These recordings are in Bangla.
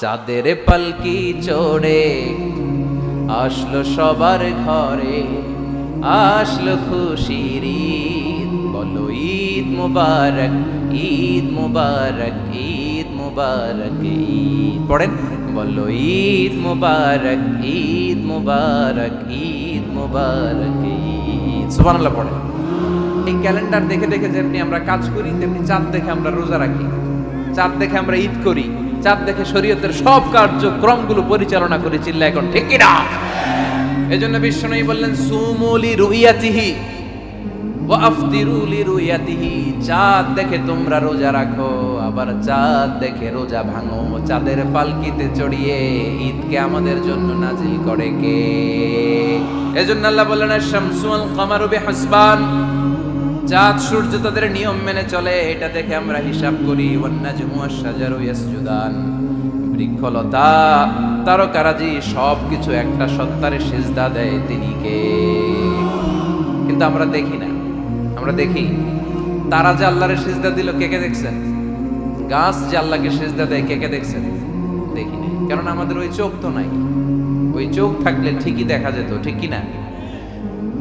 চাঁদের পালকি চড়ে আসলো সবার ঘরে, আসলো খুশির ঈদ। বলো, ঈদ মুবারক ঈদ মুবারক ঈদ মুবারক, ঈদ। পড়েন? বলো, ঈদ মুবারক ঈদ মুবারক ঈদ মুবারক, ঈদ। সুবহানাল্লাহ পড়েন। এই ক্যালেন্ডার দেখে দেখে যেমনি আমরা কাজ করি, তেমনি চাঁদ দেখে আমরা রোজা রাখি। চাঁদ দেখে আমরা ঈদ করি। চাঁদ দেখে শরীয়তের সব কার্যক্রমগুলো পরিচালনা করি চিল্লা এখন, ঠিক না? এজন্য বিষ্ণু বললেন সুমুলি রুইয়াতিহি ওয়া আফতিরু লিরুয়াতিহি চাঁদ দেখে তোমরা রোজা রাখো, আবার চাঁদ দেখে রোজা ভাঙো। চাঁদের পালকিতে চড়িয়ে ঈদকে আমাদের জন্য নাজিল করে কে? এজন্য আল্লাহ বললেন শামসু আল কামারু বিহাসবান। চাঁদ সূর্য তাদের নিয়ম মেনে চলে, এটা দেখে আমরা হিসাব করি বৃক্ষলতা, তারকারাজি সব কিছু একটা সত্তারে সেজদা দেয় তিনি কে? কিন্তু আমরা দেখি না, আমরা দেখি তারা যে আল্লাহরে সেজদা দিল, কে কে দেখছেন গাছ যে আল্লাহকে সেজদা দেয়, কে কে দেখছেন দেখি না কারণ আমাদের ওই চোখ তো নাই। ওই চোখ থাকলে ঠিকই দেখা যেত, ঠিক না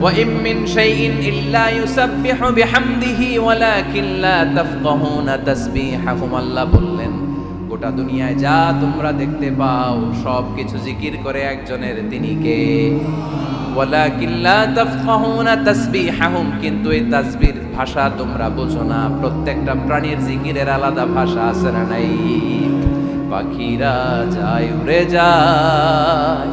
وإن من شيء إلا يسبح بحمده ولكن لا تفقهون تسبيحهم আল্লাহ বললেন গোটা দুনিয়ায় যা তোমরা দেখতে পাও সব কিছু জিকির করে একজনের তিনি কে ওয়ালাকিন লা তাফকাহুনা তাসবিহাহুম কিন্তু এই তাসবির ভাষা তোমরা বোঝো না প্রত্যেকটা প্রাণীর জিকিরের আলাদা ভাষা আছে না নাই পাখিরা যায় উড়ে যায়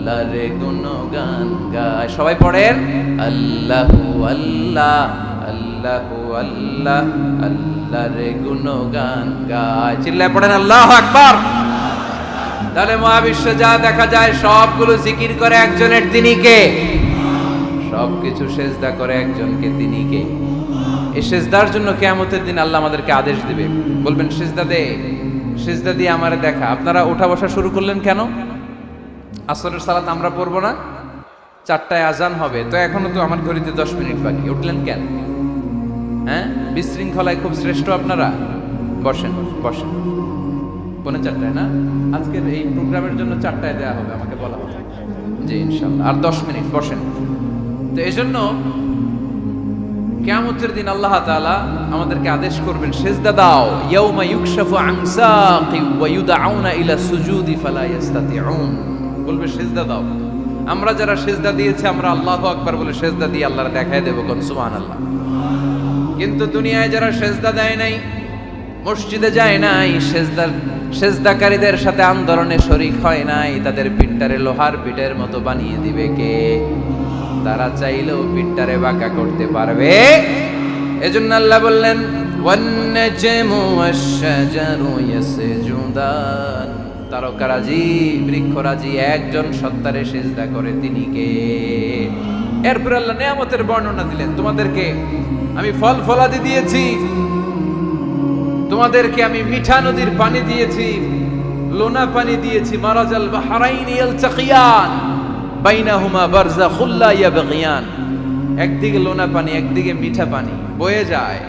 আল্লাহর গুণ গান গায়। সবাই পড়েন? আল্লাহ আল্লাহ আল্লাহ আল্লাহ, আল্লাহর গুণ গান গায়। চিল্লায় পড়েন, আল্লাহ আকবার। তাহলে মহাবিশ্বে যা দেখা যায়, সবগুলো জিকির করে একজনের তিনি কে? সবকিছু সেজদা করে একজনকে তিনি কে? এই সেজদার জন্য কেয়ামতের দিন আল্লাহ আমাদেরকে আদেশ দিবে। বলবেন, সেজদা দে, সেজদা দিয়ে আমার দেখা। আপনারা ওঠা বসা শুরু করলেন কেন? আসরের সালাত আমরা পড়ব না? চারটায় আজান হবে। তো এখনও তো আমার ঘড়িতে দশ মিনিট বাকি। উঠলেন কেন? হ্যাঁ? বিশৃঙ্খলায় খুব শ্রেষ্ঠ আপনারা? বসেন বসেন। পৌনে চারটায়, না? আজকের এই প্রোগ্রামের জন্য চারটায় দেওয়া হবে আমাকে বলা হবে। জি ইনশাল্লাহ আর দশ মিনিট, বসেন। তো এই জন্য কেয়ামতের দিন আল্লাহ তাআলা আমাদেরকে আদেশ করবেন, সেজদা দাও। ইয়াউমা ইউকশাফু আন সাকি ওয়া ইউদআউনা ইলা সুজুদি ফালা ইস্তাতিউন বলবে, সেজদা দাও। আমরা যারা সেজদা দিয়েছি, আমরা আল্লাহু আকবার বলে সেজদা দিয়ে আল্লাহর দেখায় দেব কোন? সুবহানাল্লাহ। কিন্তু দুনিয়ায় যারা সেজদা দেয় নাই, মসজিদে যায় নাই সেজদার সেজদাকারীদের সাথে আন্দোলনে শরিক হয় নাই, তাদের পিঠটারে লোহার পিঠের মতো বানিয়ে দিবে কে? তারা চাইলেও পিঠটারে বাঁকা করতে পারবে। এজন্য আল্লাহ বললেন, ওয়ান্নাজমু ওয়াশ-শাজারু ইয়াসজুদান। তারকারাজি, বৃক্ষরাজি, একজন সত্তারে সেজদা করে তিনি কে? এরপর আল্লাহ নিয়ামতের বর্ণনা দিলেন, তোমাদেরকে আমি ফল ফলাদি দিয়েছি, তোমাদেরকে আমি মিঠা নদীর পানি দিয়েছি, লোনা পানি দিয়েছি, মারাজাল বাহারাইনি ইয়ালতাকিয়ান বাইনাহুমা বারযাখুল লা ইয়াবগিয়ান। একদিকে লোনা পানি, একদিকে মিঠা পানি, বয়ে যায়।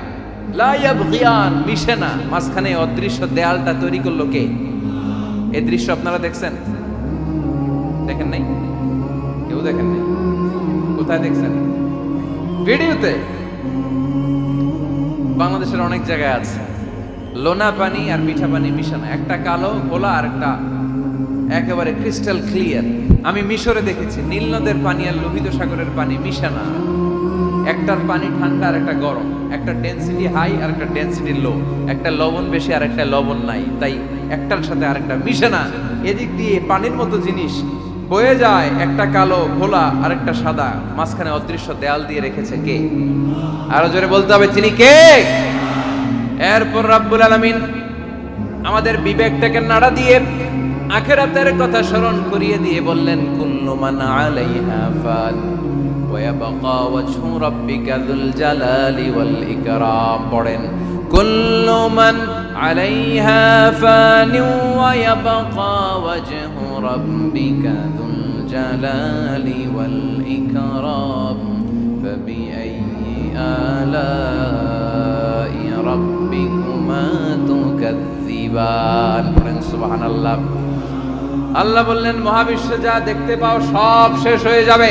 লা ইয়াবগিয়ান, মিশে না। মাঝখানে অদৃশ্য দেয়ালটা তৈরি করল কে? এই দৃশ্য আপনারা দেখছেন? দেখেন নাই? কেউ দেখেন নাই? কোথায় দেখছেন? ভিডিওতে বাংলাদেশের অনেক জায়গায় আছে। লোনা পানি আর মিঠা পানি মিশানো। একটা কালো খোলা আর একটা একেবারে ক্রিস্টাল ক্লিয়ার আমি মিশরে দেখেছি। নীল নদের পানি আর লোহিত সাগরের পানি মিশে না একটার পানি ঠান্ডা আর একটা গরম। একটা ডেন্সিটি হাই আর একটা ডেন্সিটি লো একটা লবণ বেশি আর একটা লবণ নাই। তাই একটার সাথে আরেকটা মিশে না। এদিক দিয়ে পানির মতো জিনিস বয়ে যায়, একটা কালো, ভোলা, আরেকটা সাদা। মাঝখানে অদৃশ্য দেয়াল দিয়ে রেখেছে কে? আরও জোরে বলতে হবে তিনি কে? এরপর রাব্বুল আলমিন আমাদের বিবেকটাকে নাড়া দিয়ে আখেরাতের কথা স্মরণ করিয়ে দিয়ে বললেন, কুল্লু মান আলাইহা ফান ওয়াবকা ওয়াজহু রাব্বিকা যুল জালালি ওয়াল ইকরাম। পড়েন كل من عليها فان ويبقى وجه ربك ذو الجلال والإكرام فبأي آلاء ربكما تكذبان পড়েন সুবহানাল্লাহ আল্লাহ বললেন মহাবিশ্বে যা দেখতে পাও সব শেষ হয়ে যাবে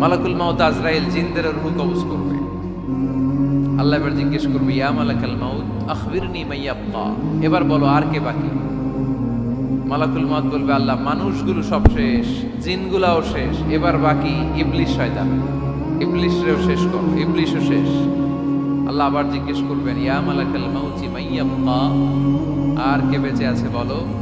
মালাকুল মাউত আজরাইল জিনদের রুহু কবজ করবে। আল্লাহ এবার জিজ্ঞেস করবে, ইয়া মালাকাল মাউত, আখবিরনি মাইয়াপ্পা এবার বলো, আর কে বাকি? মালাকুল মাউত বলবে, আল্লাহ, মানুষগুলো সব শেষ, জিনগুলাও শেষ, এবার বাকি ইবলিশ শয়তান। ইবলিশরেও শেষ করো, ইবলিশও শেষ। আল্লাহ আবার জিজ্ঞেস করবেন, ইয়া মালাকাল মাউতি মাইয়াপ্পা আর কে বেঁচে আছে বলো?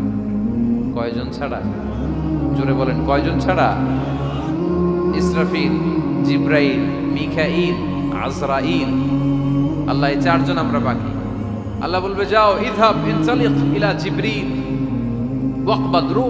কয়জন ছাড়া? জোরে বলেন, কয়জন ছাড়া? ইসরাফিল, জিব্রাইল মিখাইল আজরাইল। আল্লাহ, এই চারজন আমরা বাকি। আল্লাহ বলবে, যাও ইনসালিক ইলা জিব্রিল। ওয়াকবাদ